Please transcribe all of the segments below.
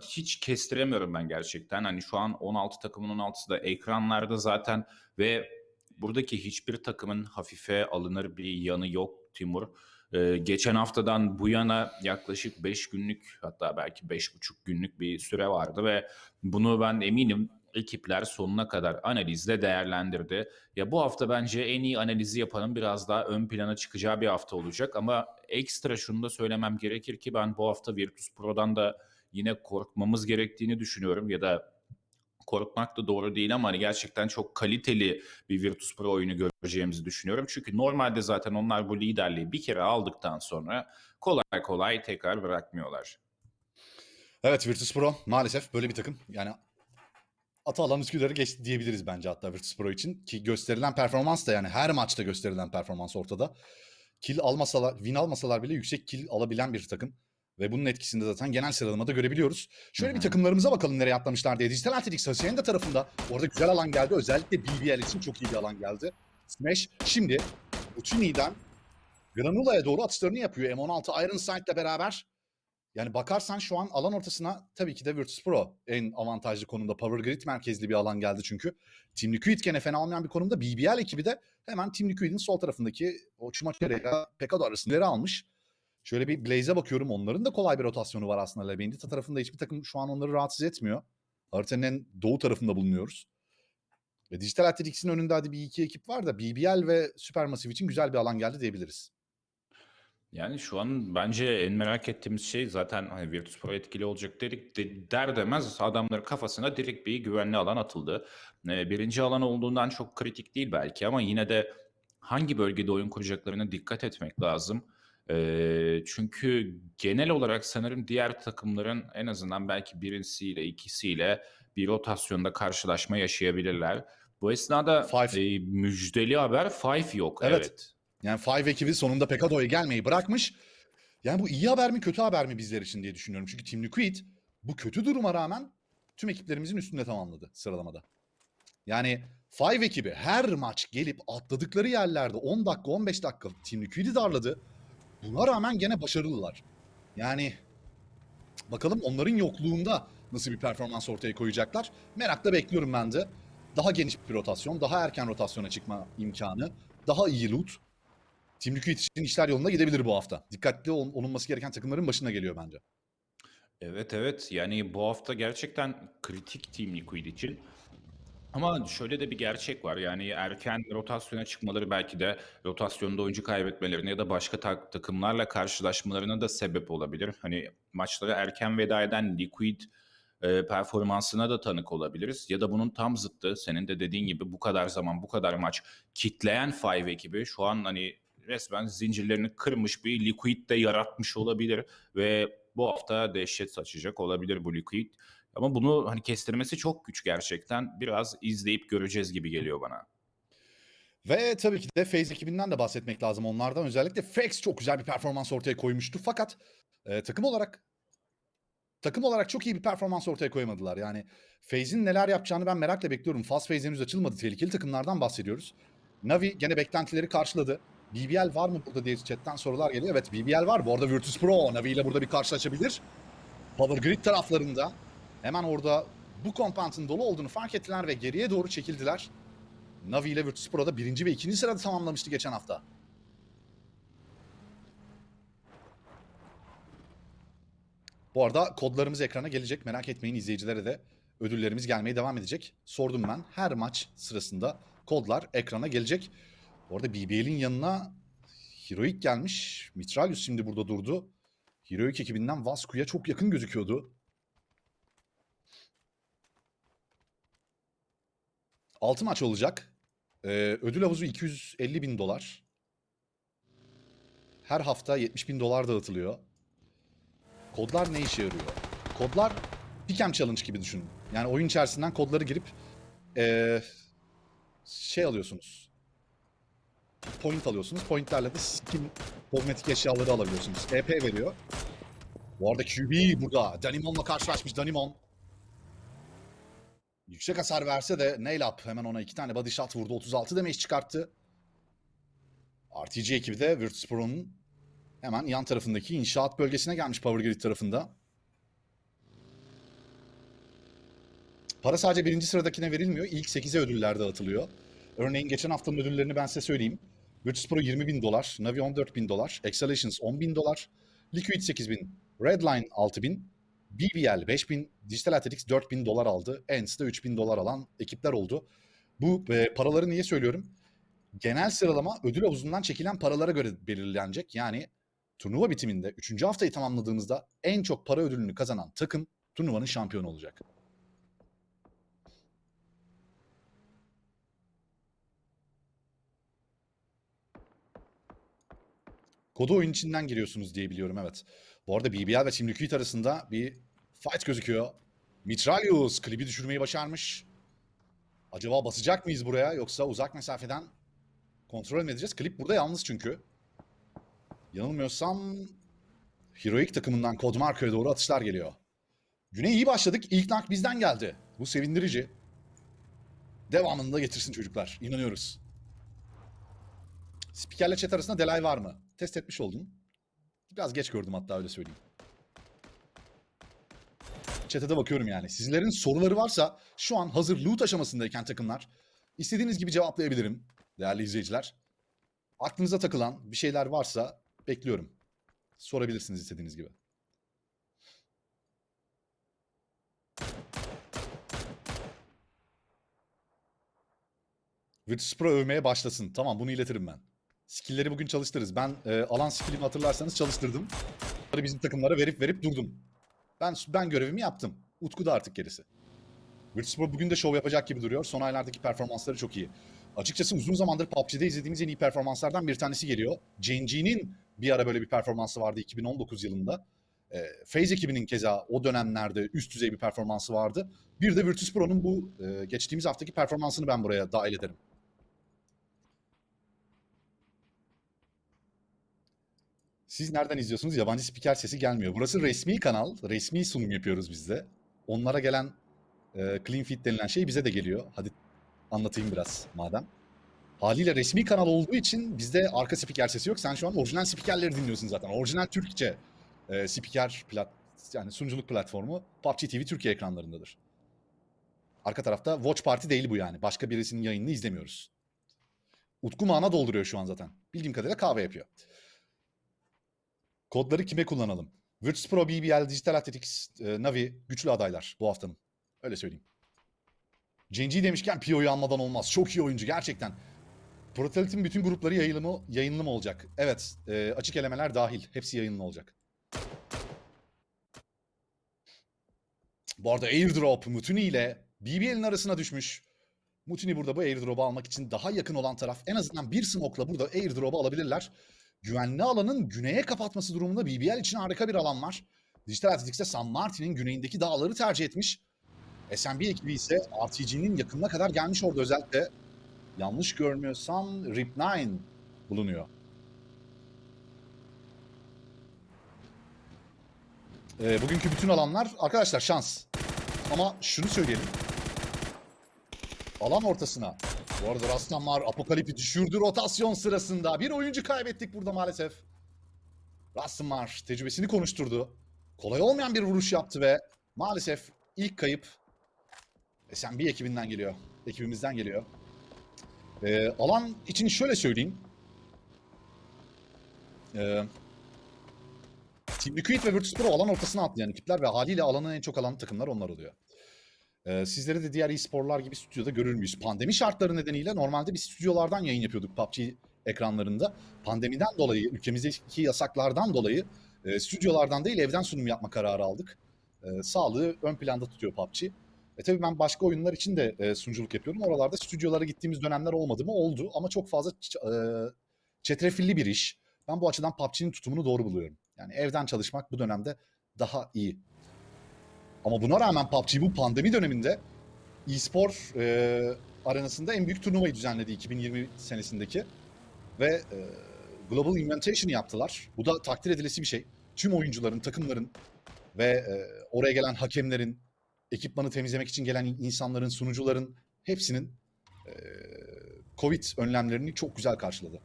hiç kestiremiyorum ben gerçekten. Hani şu an 16 takımın 16'sı da ekranlarda zaten ve buradaki hiçbir takımın hafife alınır bir yanı yok Timur. Ee, geçen haftadan bu yana yaklaşık 5 günlük hatta belki 5,5 günlük bir süre vardı ve bunu ben eminim ekipler sonuna kadar analizle değerlendirdi. Ya bu hafta bence en iyi analizi yapanın biraz daha ön plana çıkacağı bir hafta olacak ama ekstra şunu da söylemem gerekir ki ben bu hafta Virtus Pro'dan da yine korkmamız gerektiğini düşünüyorum ya da korkmak da doğru değil ama hani gerçekten çok kaliteli bir Virtus Pro oyunu göreceğimizi düşünüyorum. Çünkü normalde zaten onlar bu liderliği bir kere aldıktan sonra kolay kolay tekrar bırakmıyorlar. Evet Virtus Pro maalesef böyle bir takım. Yani ata alan Üsküdar'ı geçti diyebiliriz bence hatta Virtus Pro için. Ki gösterilen performans da yani her maçta gösterilen performans ortada. Kill almasalar, win almasalar bile yüksek kill alabilen bir takım. Ve bunun etkisini de zaten genel sıralamada görebiliyoruz. Şöyle bir takımlarımıza bakalım nereye atlamışlar diye. Dijital Athletics Hacienda tarafında orada güzel alan geldi. Özellikle BBL için çok iyi bir alan geldi. Smash şimdi Utini'den Granula'ya doğru atışlarını yapıyor. M16 Iron Sight'la beraber. Yani bakarsan şu an alan ortasına tabii ki de Virtus Pro en avantajlı konumda. Power Grid merkezli bir alan geldi çünkü. Team Liquid gene fena olmayan bir konumda. BBL ekibi de hemen Team Liquid'in sol tarafındaki o Chumacere ile Pekado arasında almış. Şöyle bir Blaze'e bakıyorum. Onların da kolay bir rotasyonu var aslında. Labendita tarafında hiçbir takım şu an onları rahatsız etmiyor. Haritanın doğu tarafında bulunuyoruz. Ve Digital Athletics'in önünde hadi bir iki ekip var da BBL ve Supermassive için güzel bir alan geldi diyebiliriz. Yani şu an bence en merak ettiğimiz şey zaten hani Virtus Pro etkili olacak dedik de, der demez adamların kafasına direkt bir güvenli alan atıldı. Ee, birinci alan olduğundan çok kritik değil belki ama yine de hangi bölgede oyun kuracaklarına dikkat etmek lazım. Ee, çünkü genel olarak sanırım diğer takımların en azından belki birincisiyle ikisiyle bir rotasyonda karşılaşma yaşayabilirler. Bu esnada Five. e, müjdeli haber Five yok. Evet. evet. Yani Five ekibi sonunda Pekado'ya gelmeyi bırakmış. Yani bu iyi haber mi kötü haber mi bizler için diye düşünüyorum. Çünkü Team Liquid bu kötü duruma rağmen tüm ekiplerimizin üstünde tamamladı sıralamada. Yani Five ekibi her maç gelip atladıkları yerlerde 10 dakika 15 dakika Team Liquid'i darladı. Buna rağmen gene başarılılar. Yani bakalım onların yokluğunda nasıl bir performans ortaya koyacaklar. Merakla bekliyorum ben de. Daha geniş bir rotasyon, daha erken rotasyona çıkma imkanı, daha iyi loot. Team Liquid için işler yolunda gidebilir bu hafta. Dikkatli ol- olunması gereken takımların başına geliyor bence. Evet evet yani bu hafta gerçekten kritik Team Liquid için. Ama şöyle de bir gerçek var yani erken rotasyona çıkmaları belki de rotasyonda oyuncu kaybetmelerine ya da başka tak- takımlarla karşılaşmalarına da sebep olabilir. Hani maçlara erken veda eden Liquid e, performansına da tanık olabiliriz. Ya da bunun tam zıttı senin de dediğin gibi bu kadar zaman bu kadar maç kitleyen Five ekibi şu an hani resmen zincirlerini kırmış bir Liquid de yaratmış olabilir ve bu hafta dehşet saçacak olabilir bu Liquid. Ama bunu hani kestirmesi çok güç gerçekten. Biraz izleyip göreceğiz gibi geliyor bana. Ve tabii ki de FaZe ekibinden de bahsetmek lazım onlardan. Özellikle Fex çok güzel bir performans ortaya koymuştu. Fakat e, takım olarak takım olarak çok iyi bir performans ortaya koyamadılar. Yani FaZe'in neler yapacağını ben merakla bekliyorum. Fast Phase henüz açılmadı. Tehlikeli takımlardan bahsediyoruz. Navi gene beklentileri karşıladı. BBL var mı burada diye chatten sorular geliyor. Evet BBL var. Bu arada Virtus Pro Navi ile burada bir karşılaşabilir. Power Grid taraflarında hemen orada bu kompantın dolu olduğunu fark ettiler ve geriye doğru çekildiler. Navi ile Virtus Pro'da birinci ve ikinci sırada tamamlamıştı geçen hafta. Bu arada kodlarımız ekrana gelecek. Merak etmeyin izleyicilere de ödüllerimiz gelmeye devam edecek. Sordum ben. Her maç sırasında kodlar ekrana gelecek. Bu arada BBL'in yanına Heroic gelmiş. Mitralius şimdi burada durdu. Heroic ekibinden Vasku'ya çok yakın gözüküyordu. Altı maç olacak. Ee, ödül havuzu 250 bin dolar. Her hafta 70 bin dolar dağıtılıyor. Kodlar ne işe yarıyor? Kodlar Pick'em Challenge gibi düşünün. Yani oyun içerisinden kodları girip ee, şey alıyorsunuz. Point alıyorsunuz. Pointlerle de skin kozmetik eşyaları alabiliyorsunuz. EP veriyor. Bu arada QB burada. Danimon'la karşılaşmış Danimon. Yüksek hasar verse de nail up hemen ona iki tane body shot vurdu. 36 damage çıkarttı. RTG ekibi de Virtus Pro'nun hemen yan tarafındaki inşaat bölgesine gelmiş Power Grid tarafında. Para sadece birinci sıradakine verilmiyor. İlk 8'e ödüller dağıtılıyor. Örneğin geçen haftanın ödüllerini ben size söyleyeyim. Virtus Pro 20 bin dolar, Navi 14 bin dolar, Exhalations 10 bin dolar, Liquid 8 bin, Redline 6 bin, BBL 5 bin, Digital Athletics 4 bin dolar aldı. ENS'de 3 bin dolar alan ekipler oldu. Bu e, paraları niye söylüyorum? Genel sıralama ödül havuzundan çekilen paralara göre belirlenecek. Yani turnuva bitiminde 3. haftayı tamamladığımızda en çok para ödülünü kazanan takım turnuvanın şampiyonu olacak. Kodu oyun içinden giriyorsunuz diye biliyorum evet. Bu arada BBL ve Team Liquid arasında bir fight gözüküyor. Mitralius klibi düşürmeyi başarmış. Acaba basacak mıyız buraya yoksa uzak mesafeden kontrol mü edeceğiz? Klip burada yalnız çünkü. Yanılmıyorsam Heroic takımından Kodmarka'ya doğru atışlar geliyor. Güne iyi başladık. İlk nak bizden geldi. Bu sevindirici. Devamını da getirsin çocuklar. İnanıyoruz. Spikerle chat arasında delay var mı? Test etmiş oldum. Biraz geç gördüm hatta öyle söyleyeyim. Chat'e de bakıyorum yani. Sizlerin soruları varsa şu an hazır loot aşamasındayken takımlar istediğiniz gibi cevaplayabilirim değerli izleyiciler. Aklınıza takılan bir şeyler varsa bekliyorum. Sorabilirsiniz istediğiniz gibi. Virtus Pro övmeye başlasın. Tamam bunu iletirim ben. Skill'leri bugün çalıştırırız. Ben e, alan skillimi hatırlarsanız çalıştırdım. Bunları bizim takımlara verip verip durdum. Ben ben görevimi yaptım. Utku da artık gerisi. Virtus Pro bugün de şov yapacak gibi duruyor. Son aylardaki performansları çok iyi. Açıkçası uzun zamandır PUBG'de izlediğimiz en iyi performanslardan bir tanesi geliyor. Genji'nin bir ara böyle bir performansı vardı 2019 yılında. E, FaZe ekibinin keza o dönemlerde üst düzey bir performansı vardı. Bir de Virtus Pro'nun bu e, geçtiğimiz haftaki performansını ben buraya dahil ederim. Siz nereden izliyorsunuz? Yabancı spiker sesi gelmiyor. Burası resmi kanal. Resmi sunum yapıyoruz biz de. Onlara gelen e, clean feed denilen şey bize de geliyor. Hadi anlatayım biraz madem. Haliyle resmi kanal olduğu için bizde arka spiker sesi yok. Sen şu an orijinal spikerleri dinliyorsun zaten. Orijinal Türkçe e, spiker plat yani sunuculuk platformu PUBG TV Türkiye ekranlarındadır. Arka tarafta Watch Party değil bu yani. Başka birisinin yayınını izlemiyoruz. Utku mana dolduruyor şu an zaten. Bildiğim kadarıyla kahve yapıyor. Kodları kime kullanalım? Virtus Pro, BBL, Digital Athletics, e, Navi güçlü adaylar bu haftanın. Öyle söyleyeyim. Cenci demişken Pio'yu anmadan olmaz. Çok iyi oyuncu gerçekten. Protalit'in bütün grupları yayınlı, yayınlı mı olacak? Evet. e, açık elemeler dahil. Hepsi yayınlı olacak. Bu arada Airdrop Mutuni ile BBL'in arasına düşmüş. Mutuni burada bu Airdrop'u almak için daha yakın olan taraf. En azından bir smoke'la burada Airdrop'u alabilirler. Güvenli alanın güneye kapatması durumunda BBL için harika bir alan var. Digital Athletics'te San Martin'in güneyindeki dağları tercih etmiş. SMB ekibi ise RTG'nin yakınına kadar gelmiş orada özellikle. Yanlış görmüyorsam Rip9 bulunuyor. Ee, bugünkü bütün alanlar arkadaşlar şans. Ama şunu söyleyelim. Alan ortasına. Bu arada Rastan var. Apokalip'i düşürdü rotasyon sırasında. Bir oyuncu kaybettik burada maalesef. Rastan var. Tecrübesini konuşturdu. Kolay olmayan bir vuruş yaptı ve maalesef ilk kayıp SMB ekibinden geliyor. Ekibimizden geliyor. Ee, alan için şöyle söyleyeyim. Ee, Team Liquid ve Virtus Pro alan ortasına atlayan ekipler ve haliyle alanın en çok alan takımlar onlar oluyor. Ee, sizleri de diğer e-sporlar gibi stüdyoda görür müyüz? Pandemi şartları nedeniyle normalde biz stüdyolardan yayın yapıyorduk PUBG ekranlarında. Pandemiden dolayı, ülkemizdeki yasaklardan dolayı e, stüdyolardan değil evden sunum yapma kararı aldık. E, sağlığı ön planda tutuyor PUBG. E tabii ben başka oyunlar için de e, sunuculuk yapıyorum. Oralarda stüdyolara gittiğimiz dönemler olmadı mı? Oldu ama çok fazla e, çetrefilli bir iş. Ben bu açıdan PUBG'nin tutumunu doğru buluyorum. Yani evden çalışmak bu dönemde daha iyi. Ama buna rağmen PUBG bu pandemi döneminde e-spor e, arenasında en büyük turnuvayı düzenledi 2020 senesindeki. Ve e, Global Invitation yaptılar. Bu da takdir edilesi bir şey. Tüm oyuncuların, takımların ve e, oraya gelen hakemlerin, ekipmanı temizlemek için gelen insanların, sunucuların hepsinin e, Covid önlemlerini çok güzel karşıladı.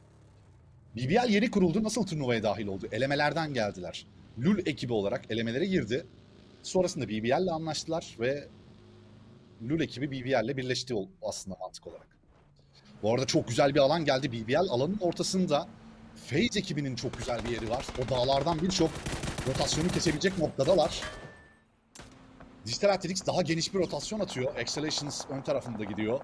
BBL yeni kuruldu. Nasıl turnuvaya dahil oldu? Elemelerden geldiler. LUL ekibi olarak elemelere girdi. Sonrasında BBL ile anlaştılar ve Lul ekibi BBL ile birleşti aslında mantık olarak. Bu arada çok güzel bir alan geldi. BBL alanın ortasında FaZe ekibinin çok güzel bir yeri var. O dağlardan birçok rotasyonu kesebilecek noktadalar. Digital Athletics daha geniş bir rotasyon atıyor. Exhalations ön tarafında gidiyor.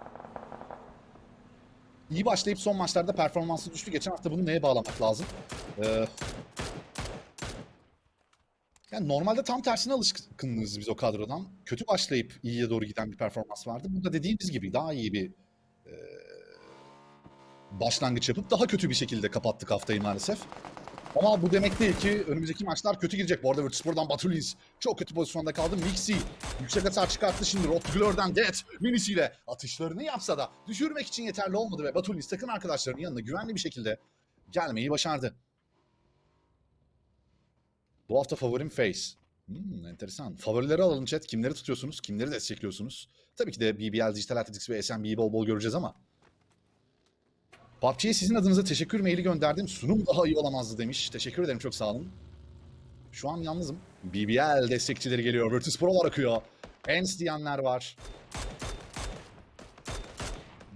İyi başlayıp son maçlarda performansı düştü. Geçen hafta bunu neye bağlamak lazım? Ee, yani normalde tam tersine alışkınız biz o kadrodan. Kötü başlayıp iyiye doğru giden bir performans vardı. Burada dediğimiz gibi daha iyi bir e, başlangıç yapıp daha kötü bir şekilde kapattık haftayı maalesef. Ama bu demek değil ki önümüzdeki maçlar kötü girecek. Bu arada Virtus.pro'dan Batulins çok kötü pozisyonda kaldı. Mixi yüksek hasar çıkarttı şimdi. Rotglör'den Death minisiyle atışlarını yapsa da düşürmek için yeterli olmadı ve Batulins takım arkadaşlarının yanına güvenli bir şekilde gelmeyi başardı. Bu hafta favorim Face. Hmm, enteresan. Favorileri alalım chat. Kimleri tutuyorsunuz? Kimleri destekliyorsunuz? Tabii ki de BBL, Digital Athletics ve SMB'yi bol bol göreceğiz ama. PUBG'ye sizin adınıza teşekkür maili gönderdim. Sunum daha iyi olamazdı demiş. Teşekkür ederim çok sağ olun. Şu an yalnızım. BBL destekçileri geliyor. Virtus Pro'lar akıyor. Ens diyenler var.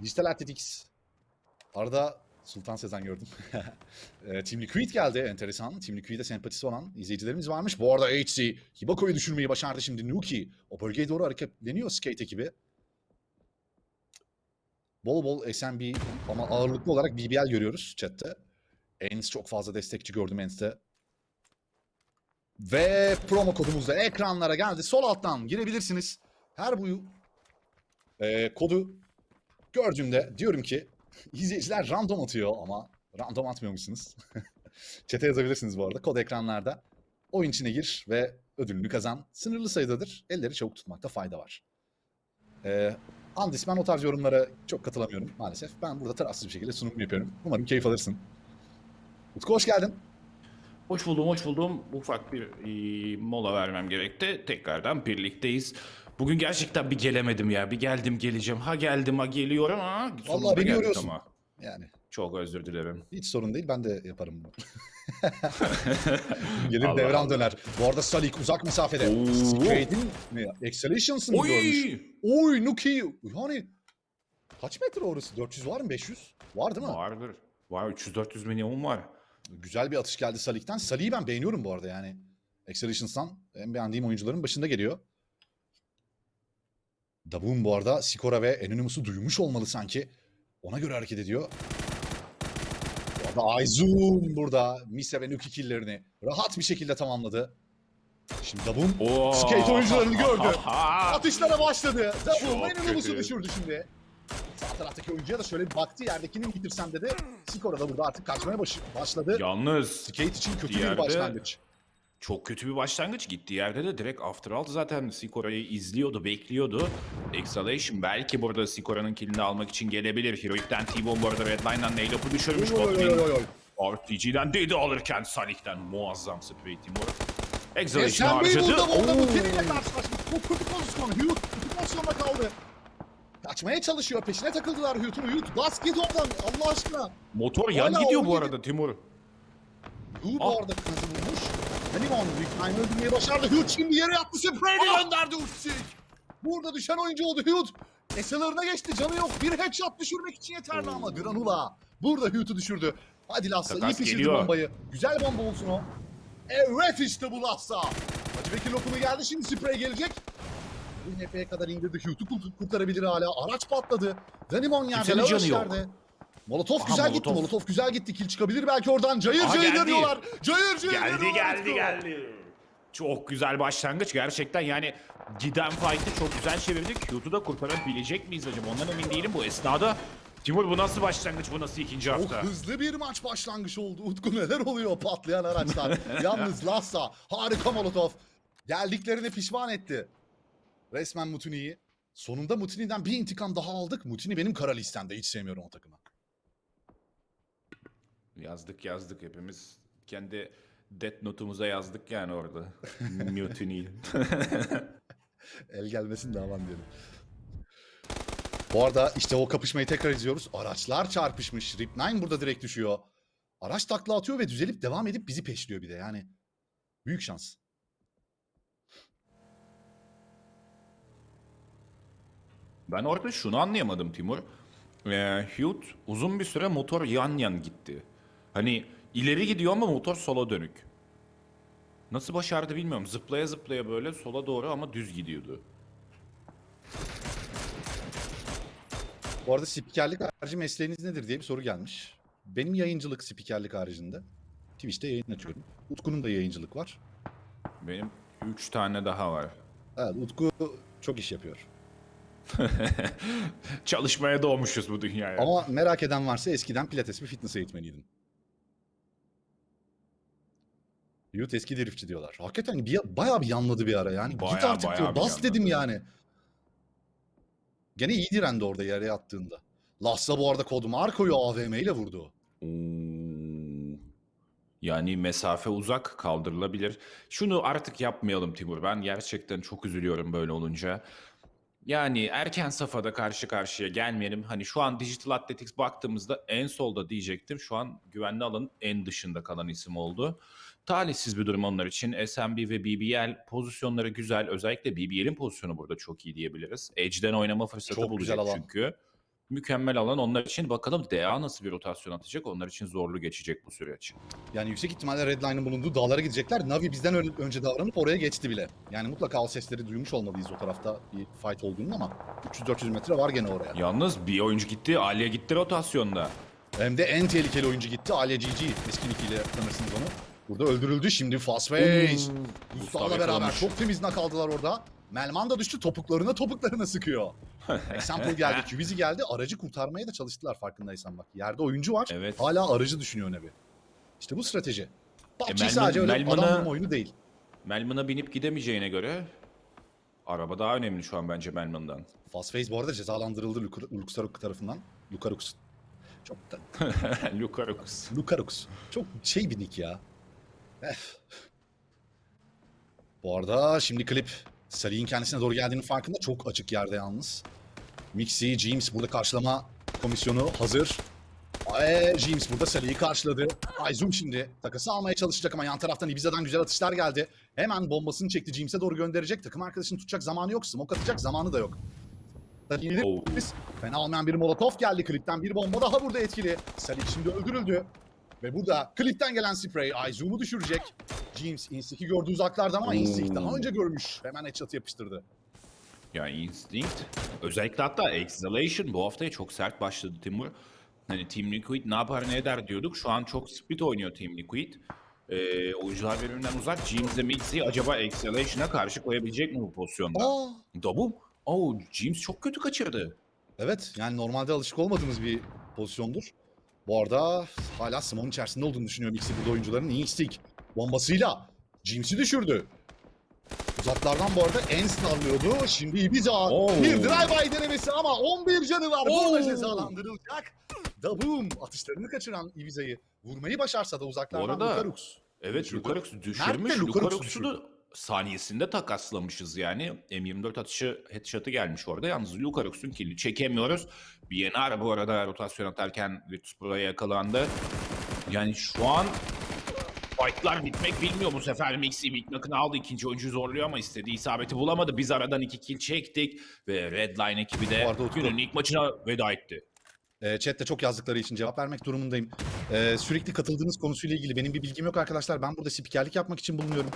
Digital Athletics. Arada Sultan Sezen gördüm. Ee, Team Liquid geldi. Enteresan. Team Liquid'e sempatisi olan izleyicilerimiz varmış. Bu arada HC Hibako'yu düşürmeyi başardı şimdi Nuki. O bölgeye doğru hareketleniyor Skate ekibi. Bol bol SMB ama ağırlıklı olarak BBL görüyoruz chatte. Ens çok fazla destekçi gördüm Ens'te. Ve promo kodumuz da ekranlara geldi. Sol alttan girebilirsiniz. Her bu e, kodu gördüğümde diyorum ki izleyiciler random atıyor ama random atmıyormuşsunuz. Çete yazabilirsiniz bu arada. Kod ekranlarda. Oyun içine gir ve ödülünü kazan. Sınırlı sayıdadır. Elleri çabuk tutmakta fayda var. Ee, Andis ben o tarz yorumlara çok katılamıyorum maalesef. Ben burada tarafsız bir şekilde sunum yapıyorum. Umarım keyif alırsın. Utku hoş geldin. Hoş buldum, hoş buldum. Ufak bir e, mola vermem gerekti. Tekrardan birlikteyiz. Bugün gerçekten bir gelemedim ya. Bir geldim geleceğim. Ha geldim ha geliyorum ha. sonunda beni geldik yoruyorsun. ama. Yani Çok özür dilerim. hiç sorun değil ben de yaparım bunu. Gelir Allah devran Allah. döner. Bu arada Salik uzak mesafede. Oo. Straight'in mi? Exhalations'ını görmüş. Oy! Oy Nuki. Yani kaç metre orası? 400 var mı? 500? Var değil mi? Vardır. Var 300-400 minimum var. Güzel bir atış geldi Salik'ten. Salik'i ben beğeniyorum bu arada yani. Exhalations'tan en beğendiğim oyuncuların başında geliyor. Dabun bu arada Sikora ve Anonymous'u duymuş olmalı sanki. Ona göre hareket ediyor. Bu arada Ayzun burada Mise ve Nuki killerini rahat bir şekilde tamamladı. Şimdi Dabun Oo. Skate oyuncularını gördü. Atışlara başladı. Dabun Çok Anonymous'u düşürdü şimdi. Sağ taraftaki oyuncuya da şöyle bir baktı yerdekini bitirsem dedi. Sikora da burada artık kaçmaya baş- başladı. Yalnız Skate için kötü bir Diğerde- başlangıç. Çok kötü bir başlangıç. Gittiği yerde de direkt after alt zaten Sikora'yı izliyordu, bekliyordu. Exhalation belki burada Sikora'nın killini almak için gelebilir. Heroic'ten T-Bone bu arada Redline'dan Nailup'u düşürmüş. RTG'den dedi alırken Salik'ten muazzam spray Timur. Exhalation Sen bir harcadı. burada orada Oo. bu tiriyle karşılaşmış. Çok kötü pozisyon. Hugh kötü pozisyonda kaldı. Kaçmaya çalışıyor. Peşine takıldılar Hugh'un. Hugh bas git oradan Allah aşkına. Motor yan Hala gidiyor bu 17. arada Timur. Hugh Ah. bu arada kızı vurmuş. Hanimon Rickline öldürmeyi başardı. Hugh şimdi yere yattı. Spray'ini gönderdi Utsik. Burada düşen oyuncu oldu Hugh. SL'larına geçti. Canı yok. Bir headshot düşürmek için yeterli ama Granula burada Hugh'u düşürdü. Hadi Lassa iyi pişirdi geliyor. bombayı. Güzel bomba olsun o. Evet işte bu Lassa. Hacı Bekir lokumu geldi. Şimdi spray gelecek. Bu NF'ye kadar indirdi. Kurt- kurtarabilir hala. Araç patladı. Danimon yerde. Kimsenin Lavaş canı yok. yerde. Molotov Aha, güzel gitti. Molotov. Molotov güzel gitti. Kill çıkabilir belki oradan. Cayır Aha, cayır geldi. yanıyorlar. Cayır cayır Geldi geldi geldi. Çok güzel başlangıç gerçekten yani giden fight'ı çok güzel çevirdik. Q'tu da kurtarabilecek miyiz acaba ondan emin değilim bu esnada. Timur bu nasıl başlangıç bu nasıl ikinci Çok hafta? hızlı bir maç başlangıç oldu. Utku neler oluyor patlayan araçlar. Yalnız Lassa harika Molotov. Geldiklerini pişman etti. Resmen Mutini'yi. Sonunda Mutini'den bir intikam daha aldık. Mutini benim kara listemde. Hiç sevmiyorum o takımı. Yazdık yazdık hepimiz. Kendi death notumuza yazdık yani orada. Mutiny. El gelmesin de aman diyelim. Bu arada işte o kapışmayı tekrar izliyoruz. Araçlar çarpışmış. Rip9 burada direkt düşüyor. Araç takla atıyor ve düzelip devam edip bizi peşliyor bir de yani. Büyük şans. Ben orada şunu anlayamadım Timur. Ee, Hugh uzun bir süre motor yan yan gitti. Hani ileri gidiyor ama motor sola dönük. Nasıl başardı bilmiyorum. Zıplaya zıplaya böyle sola doğru ama düz gidiyordu. Bu arada spikerlik harici mesleğiniz nedir diye bir soru gelmiş. Benim yayıncılık spikerlik haricinde. Twitch'te yayın açıyorum. Utku'nun da yayıncılık var. Benim 3 tane daha var. Evet Utku çok iş yapıyor. Çalışmaya doğmuşuz bu dünyaya. Ama merak eden varsa eskiden pilates bir fitness eğitmeniydin. Yut eski driftçi diyorlar. Hakikaten bir, bayağı bir yanladı bir ara yani. Git Bayağı, artık bayağı diyor. Bas dedim yani. Gene iyi direndi orada yere yattığında. Lassa bu arada kodu Marco'yu AVM ile vurdu. Oo. Yani mesafe uzak kaldırılabilir. Şunu artık yapmayalım Timur. Ben gerçekten çok üzülüyorum böyle olunca. Yani erken safhada karşı karşıya gelmeyelim. Hani şu an Digital Athletics baktığımızda en solda diyecektim. Şu an güvenli alanın en dışında kalan isim oldu. Talihsiz bir durum onlar için. SMB ve BBL pozisyonları güzel. Özellikle BBL'in pozisyonu burada çok iyi diyebiliriz. Edge'den oynama fırsatı Çok bulacak güzel alan. çünkü. Mükemmel alan onlar için. Bakalım DA nasıl bir rotasyon atacak? Onlar için zorlu geçecek bu süreç. Yani yüksek ihtimalle Redline'ın bulunduğu dağlara gidecekler. Navi bizden ön- önce davranıp oraya geçti bile. Yani mutlaka o sesleri duymuş olmalıyız o tarafta bir fight olduğunu ama 300-400 metre var gene oraya. Yalnız bir oyuncu gitti. Alya gitti rotasyonda. Hem de en tehlikeli oyuncu gitti. Ale GG. Eski nickiyle tanırsınız onu. Burada öldürüldü şimdi Fast Face. Gustav'la Gustav beraber çok temiz kaldılar orada. Melman da düştü topuklarına topuklarına sıkıyor. Example geldi, Cubizi geldi. Aracı kurtarmaya da çalıştılar farkındaysan bak. Yerde oyuncu var. Evet. Hala aracı düşünüyor Nebi. İşte bu strateji. PUBG Melman- sadece öyle Melman'a- adam oyunu değil. Melman'a binip gidemeyeceğine göre araba daha önemli şu an bence Melman'dan. Fast Face bu arada cezalandırıldı Luk- Luxaruk tarafından. Lukarux. Çok da Lukarux. Lukarux. Çok şey bir nick ya. Eh. Bu arada şimdi klip Salih'in kendisine doğru geldiğinin farkında çok açık yerde yalnız. Mixi, James burada karşılama komisyonu hazır. Eee James burada Salih'i karşıladı. Ayzum şimdi takası almaya çalışacak ama yan taraftan Ibiza'dan güzel atışlar geldi. Hemen bombasını çekti James'e doğru gönderecek. Takım arkadaşını tutacak zamanı yok. Smoke atacak zamanı da yok. Salih Oo. Fena olmayan bir molotof geldi klipten. Bir bomba daha burada etkili. Salih şimdi öldürüldü. Ve burada klipten gelen sprey Ayzoom'u düşürecek. James Instik'i gördü uzaklardan ama Instik daha önce görmüş. Hemen headshot yapıştırdı. Ya Instinct. Özellikle hatta Exhalation bu haftaya çok sert başladı Timur. Hani Team Liquid ne yapar ne eder diyorduk. Şu an çok split oynuyor Team Liquid. Ee, oyuncular birbirinden uzak. James de Mixi acaba Exhalation'a karşı koyabilecek mi bu pozisyonda? Aa, Double. Oh, James çok kötü kaçırdı. evet yani normalde alışık olmadığımız bir pozisyondur. Bu arada hala Smoke'un içerisinde olduğunu düşünüyorum ikisi burada oyuncuların. Instik bombasıyla James'i düşürdü. Uzaklardan bu arada en sınavlıyordu. Şimdi Ibiza Oo. bir drive-by denemesi ama 11 canı var. Burada Oo. cezalandırılacak. Daboom atışlarını kaçıran Ibiza'yı vurmayı başarsa da uzaklardan arada- Lukarux. Evet. Lucarux düşürmüş. Lucarux'u da saniyesinde takaslamışız yani. M24 atışı headshot'ı gelmiş orada. Yalnız Lucarux'un kill'i çekemiyoruz. BNR bu arada rotasyon atarken Virtus Pro'ya yakalandı. Yani şu an fightlar bitmek bilmiyor bu sefer. Mixi Miknak'ını aldı. ikinci oyuncu zorluyor ama istediği isabeti bulamadı. Biz aradan iki kill çektik ve Redline ekibi de günün ilk maçına veda etti. Ee, chatte çok yazdıkları için cevap vermek durumundayım. Ee, sürekli katıldığınız konusuyla ilgili benim bir bilgim yok arkadaşlar. Ben burada spikerlik yapmak için bulunuyorum.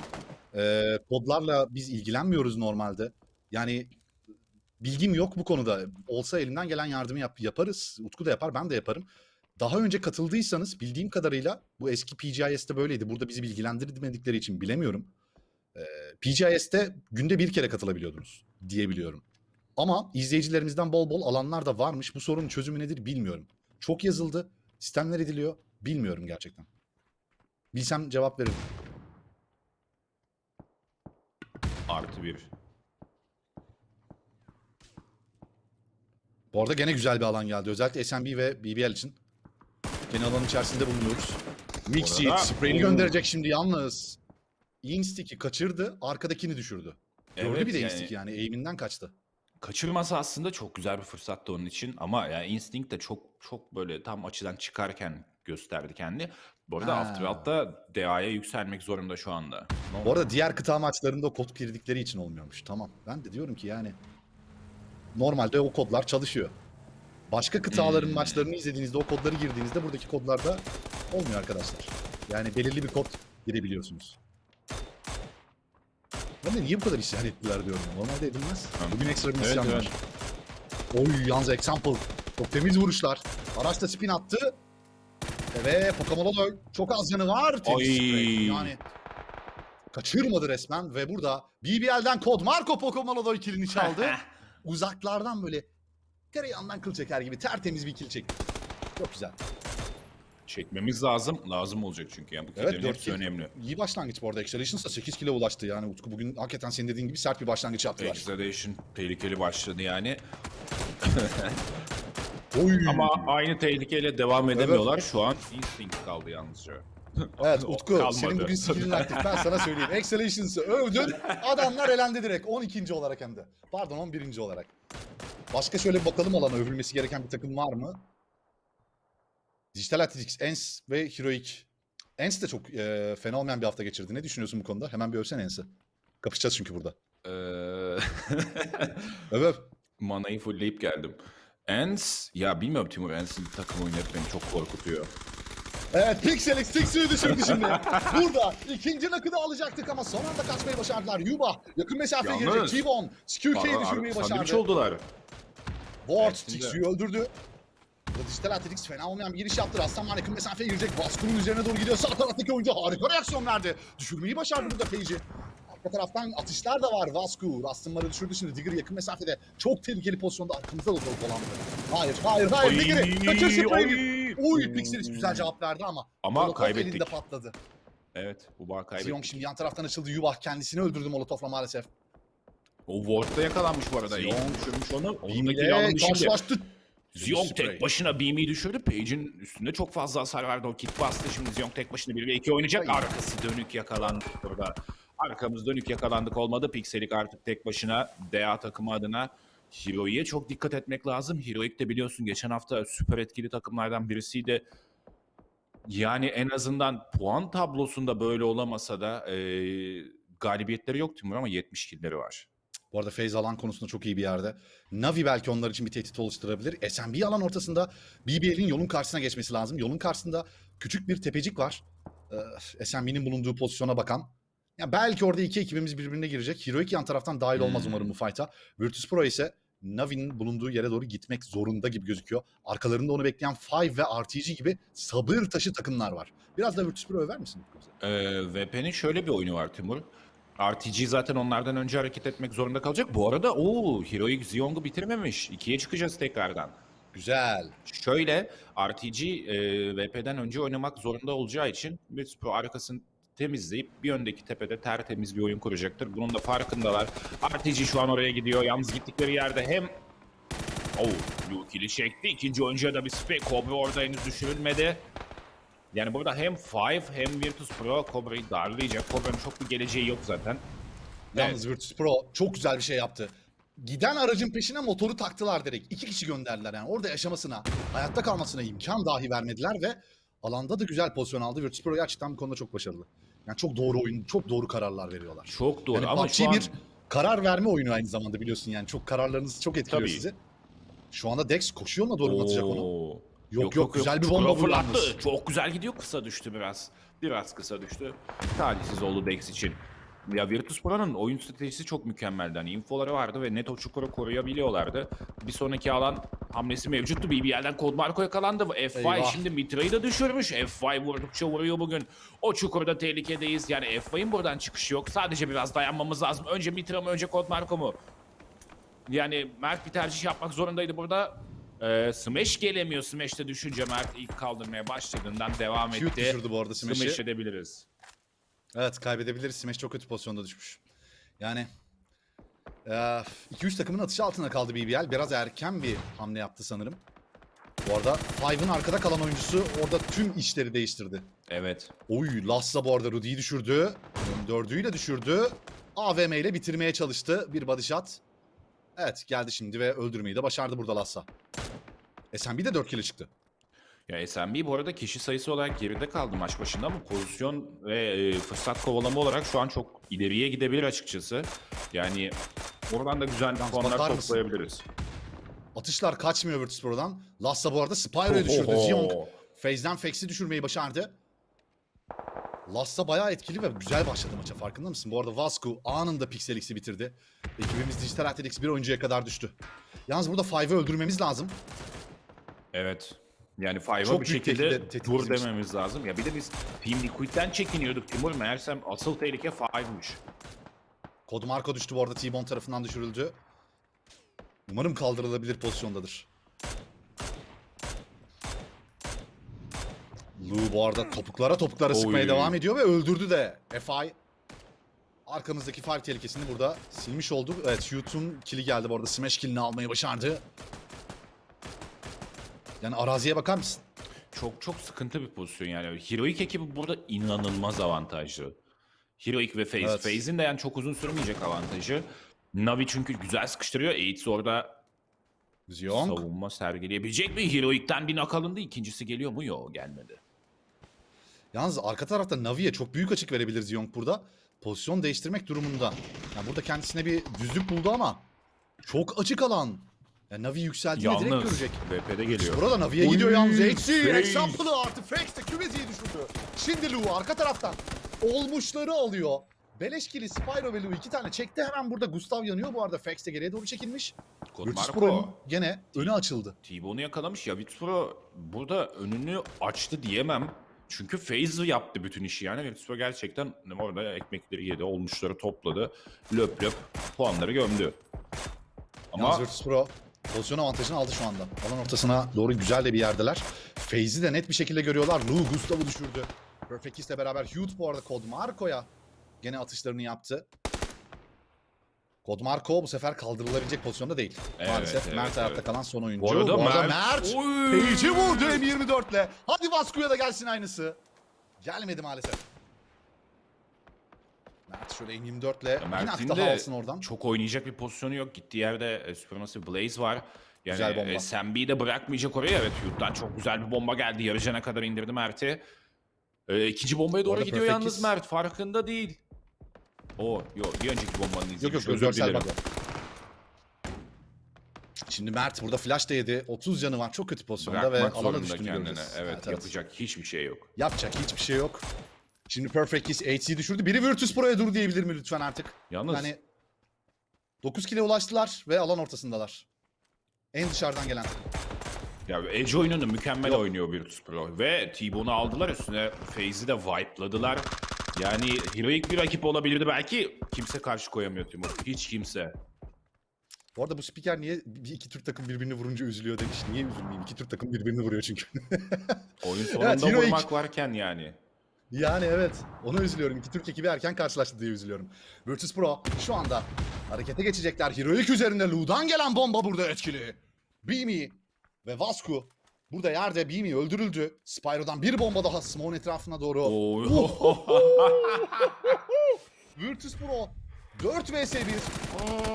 Ee, kodlarla biz ilgilenmiyoruz normalde. Yani bilgim yok bu konuda. Olsa elimden gelen yardımı yap, yaparız. Utku da yapar, ben de yaparım. Daha önce katıldıysanız bildiğim kadarıyla bu eski PGIS'te böyleydi. Burada bizi bilgilendirmedikleri için bilemiyorum. Ee, PGIS'te günde bir kere katılabiliyordunuz diyebiliyorum. Ama izleyicilerimizden bol bol alanlar da varmış. Bu sorunun çözümü nedir bilmiyorum. Çok yazıldı. Sistemler ediliyor. Bilmiyorum gerçekten. Bilsem cevap veririm. Artı bir. Bu arada gene güzel bir alan geldi. Özellikle SMB ve BBL için. Gene alanın içerisinde bulunuyoruz. Mixi Orada- spreyini gönderecek şimdi yalnız. Instack'i kaçırdı. Arkadakini düşürdü. Gördü Evet, bir de yani- Instack yani. Aim'inden kaçtı. Kaçırması aslında çok güzel bir fırsattı onun için ama ya Instinct de çok çok böyle tam açıdan çıkarken gösterdi kendi. Bu arada Ha. Afterwell'da DA'ya yükselmek zorunda şu anda. Bu arada diğer kıta maçlarında kod girdikleri için olmuyormuş. Tamam. Ben de diyorum ki yani normalde o kodlar çalışıyor. Başka kıtaların Hmm. maçlarını izlediğinizde o kodları girdiğinizde buradaki kodlarda olmuyor arkadaşlar. Yani belirli bir kod girebiliyorsunuz. Ben de niye bu kadar isyan ettiler diyorum. Normalde edilmez. Hı. Bugün ekstra bir Evet, isyan evet. var. Oy yalnız example. Çok temiz vuruşlar. Araç da spin attı. Ve Pokemon'a çok az canı var. Temiz Ay. spray. Yani kaçırmadı resmen ve burada BBL'den kod Marco Pokemon'a ikilini çaldı. Uzaklardan böyle tereyağından kıl çeker gibi tertemiz bir ikili çekti. Çok güzel. Çekmemiz lazım. Lazım olacak çünkü. Yani bu Evet killerin 4 hepsi önemli. İyi başlangıç bu arada. Excelations'a 8 kilo ulaştı yani Utku. Bugün hakikaten senin dediğin gibi sert bir başlangıç yaptılar. Exhalation tehlikeli başladı yani. Oy. Ama aynı tehlikeyle devam edemiyorlar. Şu an Instinct kaldı yalnızca. Evet Utku kalmadı. senin bugün skillin aktif. Ben sana söyleyeyim. Excelations'ı övdün. Adamlar elendi direkt. 12. olarak hem de. Pardon 11. olarak. Başka şöyle bakalım alana övülmesi gereken bir takım var mı? Digital Athletics, ENS ve Heroic. ENS de çok e, fena olmayan bir hafta geçirdi. Ne düşünüyorsun bu konuda? Hemen bir övsene ENS'i. Kapışacağız çünkü burada. Eee, Evet. Manayı fullleyip geldim. Ens, ya bilmiyorum Timur, Ens'in takım oyunu hep beni çok korkutuyor. Evet Pixel X Tix'i düşürdü şimdi. Burada ikinci nakıdı alacaktık ama son anda kaçmayı başardılar. Yuba yakın mesafeye Yalnız- girecek. T-Bone SQK'yi Ar- ar- düşürmeyi Sandviç başardı. oldular. Ward Tix'i öldürdü. Burada Digital Athletics fena olmayan bir giriş yaptı. Rastaman yakın mesafeye girecek. Vasco'nun üzerine doğru gidiyor. Sağ taraftaki oyuncu harika reaksiyon verdi. Düşürmeyi başardı burada Page'i. Arka taraftan atışlar da var Vasco. Rastımları düşürdü şimdi. Digger yakın mesafede. Çok tehlikeli pozisyonda arkamızda da dolandı. Hayır, hayır, hayır. Oy, Digger'i kaçır spray'i. oy. Uy Pixel X güzel cevap verdi ama. Ama Molotov kaybettik. elinde patladı. Evet, bu bağ Ziyong kaybettik. şimdi yan taraftan açıldı. Yuvah kendisini öldürdü Molotov'la maalesef. O Ward'da yakalanmış bu arada. Ziyong düşürmüş onu. Onun Bim'le da almış şimdi. karşılaştı. Ziyong tek başına Beam'i düşürdü. Page'in üstünde çok fazla hasar verdi. O kit bastı. Şimdi Ziyong tek başına 1 ve 2 oynayacak. Ay. Arkası dönük yakalandık burada. Arkamız dönük yakalandık olmadı. Pixelik artık tek başına DA takımı adına Heroic'e çok dikkat etmek lazım. Heroic de biliyorsun geçen hafta süper etkili takımlardan birisiydi. Yani en azından puan tablosunda böyle olamasa da eee, galibiyetleri yok Timur ama 70 killleri var. Bu arada Feyz alan konusunda çok iyi bir yerde. Navi belki onlar için bir tehdit oluşturabilir. SMB alan ortasında BBL'in yolun karşısına geçmesi lazım. Yolun karşısında küçük bir tepecik var. Ee, SMB'nin bulunduğu pozisyona bakan. Ya belki orada iki ekibimiz birbirine girecek. Heroic yan taraftan dahil olmaz Hmm. umarım bu fight'a. Virtus Pro ise Navi'nin bulunduğu yere doğru gitmek zorunda gibi gözüküyor. Arkalarında onu bekleyen Five ve RTG gibi sabır taşı takımlar var. Biraz da Virtus Pro över misin? Ee, VP'nin şöyle bir oyunu var Timur. RTG zaten onlardan önce hareket etmek zorunda kalacak. Bu arada o Heroic Ziyong'u bitirmemiş. İkiye çıkacağız tekrardan. Güzel. Şöyle RPG e, VP'den önce oynamak zorunda olacağı için Virtus Pro arkasını temizleyip bir öndeki tepede tertemiz bir oyun kuracaktır. Bunun da farkındalar. RPG şu an oraya gidiyor. Yalnız gittikleri yerde hem Oh, Yuki'li çekti. İkinci oyuncuya da bir spray. Cobra orada henüz düşürülmedi. Yani burada hem Five hem Virtus Pro Cobra'yı darlayacak. Cobra'nın çok bir geleceği yok zaten. Yalnız Virtus Pro çok güzel bir şey yaptı. Giden aracın peşine motoru taktılar direkt. İki kişi gönderdiler yani. Orada yaşamasına, hayatta kalmasına imkan dahi vermediler ve alanda da güzel pozisyon aldı. Virtus Pro gerçekten bu konuda çok başarılı. Yani çok doğru oyun, çok doğru kararlar veriyorlar. Çok doğru yani ama PUBG şu an... bir karar verme oyunu aynı zamanda biliyorsun yani. Çok kararlarınız çok etkiliyor Tabii. sizi. Şu anda Dex koşuyor mu doğru mu atacak onu? Oo. Yok yok, güzel bir Çukura bomba fırlattı. Çok güzel gidiyor. Kısa düştü biraz. Biraz kısa düştü. Talihsiz oldu Dex için. Ya Virtus Pro'nun oyun stratejisi çok mükemmeldi. Hani infoları vardı ve net o çukuru koruyabiliyorlardı. Bir sonraki alan hamlesi mevcuttu. BBL'den Code Marco yakalandı. F5 Eyvah. şimdi Mitra'yı da düşürmüş. F5 vurdukça vuruyor bugün. O çukurda tehlikedeyiz. Yani F5'in buradan çıkışı yok. Sadece biraz dayanmamız lazım. Önce Mitra mı önce Code Marco mu? Yani Mert bir tercih yapmak zorundaydı burada. Ee, Smash gelemiyor. Smash'te düşünce Mert ilk kaldırmaya başladığından devam Cute etti. düşürdü bu arada Smash Smash'i. edebiliriz. Evet kaybedebiliriz. Smash çok kötü pozisyonda düşmüş. Yani 2-3 takımın atışı altında kaldı BBL. Biraz erken bir hamle yaptı sanırım. Bu arada Five'ın arkada kalan oyuncusu orada tüm işleri değiştirdi. Evet. Oy Lassa bu arada Rudy'yi düşürdü. Dördüğüyle düşürdü. AVM ile bitirmeye çalıştı. Bir body shot. Evet geldi şimdi ve öldürmeyi de başardı burada Lassa. SMB de 4 kilo çıktı. Ya SMB bu arada kişi sayısı olarak geride kaldı maç başında ama pozisyon ve e, fırsat kovalama olarak şu an çok ileriye gidebilir açıkçası. Yani Oradan da güzel puanlar bakar mısın? toplayabiliriz. Atışlar kaçmıyor Virtus.pro'dan. Lassa bu arada Spyro'yu düşürdü. Oho. Ziyong Faze'den Fax'i düşürmeyi başardı. Lassa bayağı etkili ve güzel başladı maça farkında mısın? Bu arada Vasco anında Pixel X'i bitirdi. Ekibimiz Dijital Athletics bir oyuncuya kadar düştü. Yalnız burada Five'ı öldürmemiz lazım. Evet. Yani Five'a Çok bir büyük şekilde tehdit- tehdit dur bizim dememiz lazım. Ya bir de biz Team Liquid'den çekiniyorduk Timur. Meğersem asıl tehlike Five'mış. Kod Marco düştü bu arada T-Bone tarafından düşürüldü. Umarım kaldırılabilir pozisyondadır. Lu bu arada topuklara topuklara sıkmaya Oy. devam ediyor ve öldürdü de. FI arkamızdaki five tehlikesini burada silmiş oldu. Evet Shoot'un kili geldi bu arada. Smash killini almayı başardı. Yani araziye bakar mısın? Çok çok sıkıntı bir pozisyon yani. Heroic ekibi burada inanılmaz avantajlı. Heroic ve FaZe. Evet. FaZe'in de yani çok uzun sürmeyecek avantajı. Navi çünkü güzel sıkıştırıyor. Aids orada Ziyong. savunma sergileyebilecek mi? Heroic'ten bir nak alındı. İkincisi geliyor mu? Yok gelmedi. Yalnız arka tarafta Navi'ye çok büyük açık verebilir Ziyong burada. Pozisyon değiştirmek durumunda. Yani burada kendisine bir düzlük buldu ama çok açık alan. Yani Navi yükseldiğini direkt görecek. VP'de geliyor. Burada Navi'ye gidiyor yalnız. Eksi. Example'ı artı. Fax de Küvezi'yi düşürdü. Şimdi Lu arka taraftan. Olmuşları alıyor. Beleşkili Spyro ve Lu iki tane çekti. Hemen burada Gustav yanıyor. Bu arada Fax de geriye doğru çekilmiş. Pro'nun gene önü açıldı. T-Bone'u yakalamış ya. Virtus Pro burada önünü açtı diyemem. Çünkü FaZe yaptı bütün işi yani. Virtus gerçekten orada ekmekleri yedi. Olmuşları topladı. Löp löp puanları gömdü. Ama Yalnız Virtus Pro pozisyon avantajını aldı şu anda. Alan ortasına doğru güzel de bir yerdeler. Faze'i de net bir şekilde görüyorlar. Lu Gustav'ı düşürdü. Perfect Kiss'le beraber Hugh bu arada Code Marco'ya gene atışlarını yaptı. Code Marco bu sefer kaldırılabilecek pozisyonda değil. Evet, Maalesef evet, Mert evet. kalan son oyuncu. Bu arada Mert- Mert Oy! Page'i vurdu M24'le. Hadi Vasco'ya da gelsin aynısı. Gelmedi maalesef. Mert şöyle M24'le bir nak Mert'in daha de alsın oradan. çok oynayacak bir pozisyonu yok. Gittiği yerde e, Supermassive Blaze var. Yani Güzel bomba. e, Sembi'yi de bırakmayacak oraya. Evet Yute'dan çok güzel bir bomba geldi. Yarıcana kadar indirdi Mert'i. E, ikinci bombaya doğru Orada gidiyor Perfect yalnız. Mert. Farkında değil. O yok bir önceki bombanın izlemiş. Yok yok Özür görsel dilerim. bak. Şimdi Mert burada flash da yedi. 30 canı var. Çok kötü pozisyonda ve Bırakmak alana zorunda düştüğünü kendine. göreceğiz. Evet, yapacak hiçbir şey yok. Yapacak hiçbir şey yok. Şimdi Perfect Kiss HC'yi düşürdü. Biri Virtus Pro'ya dur diyebilir mi lütfen artık? Yalnız Yani 9 kile ulaştılar ve alan ortasındalar. En dışarıdan gelen. ya Edge oyununu mükemmel Yok. oynuyor Virtus Pro. Ve T-Bone'u aldılar üstüne FaZe'i de wipe'ladılar. Yani heroic bir rakip olabilirdi belki. Kimse karşı koyamıyor Timur. Hiç kimse. Bu arada bu spiker niye bir iki Türk takım birbirini vurunca üzülüyor demiş. Niye üzülmeyeyim? İki Türk takım birbirini vuruyor çünkü. Oyun sonunda heroic. vurmak varken yani. Yani evet. Ona üzülüyorum. İki Türk ekibi erken karşılaştı diye üzülüyorum. Virtus Pro şu anda harekete geçecekler. Heroic üzerinde Lu'dan gelen bomba burada etkili. Beamy ve Vasco burada yerde Beamy öldürüldü. Spyro'dan bir bomba daha Smoke'un etrafına doğru. Oy. Virtus Pro 4 vs 1.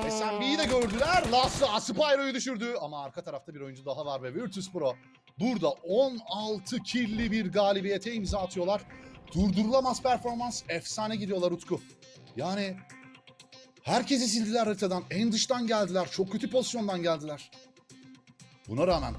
SMB'yi de gördüler. Lassa Spyro'yu düşürdü. Ama arka tarafta bir oyuncu daha var ve Virtus Pro burada 16 killi bir galibiyete imza atıyorlar. Durdurulamaz performans. Efsane gidiyorlar Utku. Yani herkesi sildiler haritadan. En dıştan geldiler. Çok kötü pozisyondan geldiler. Buna rağmen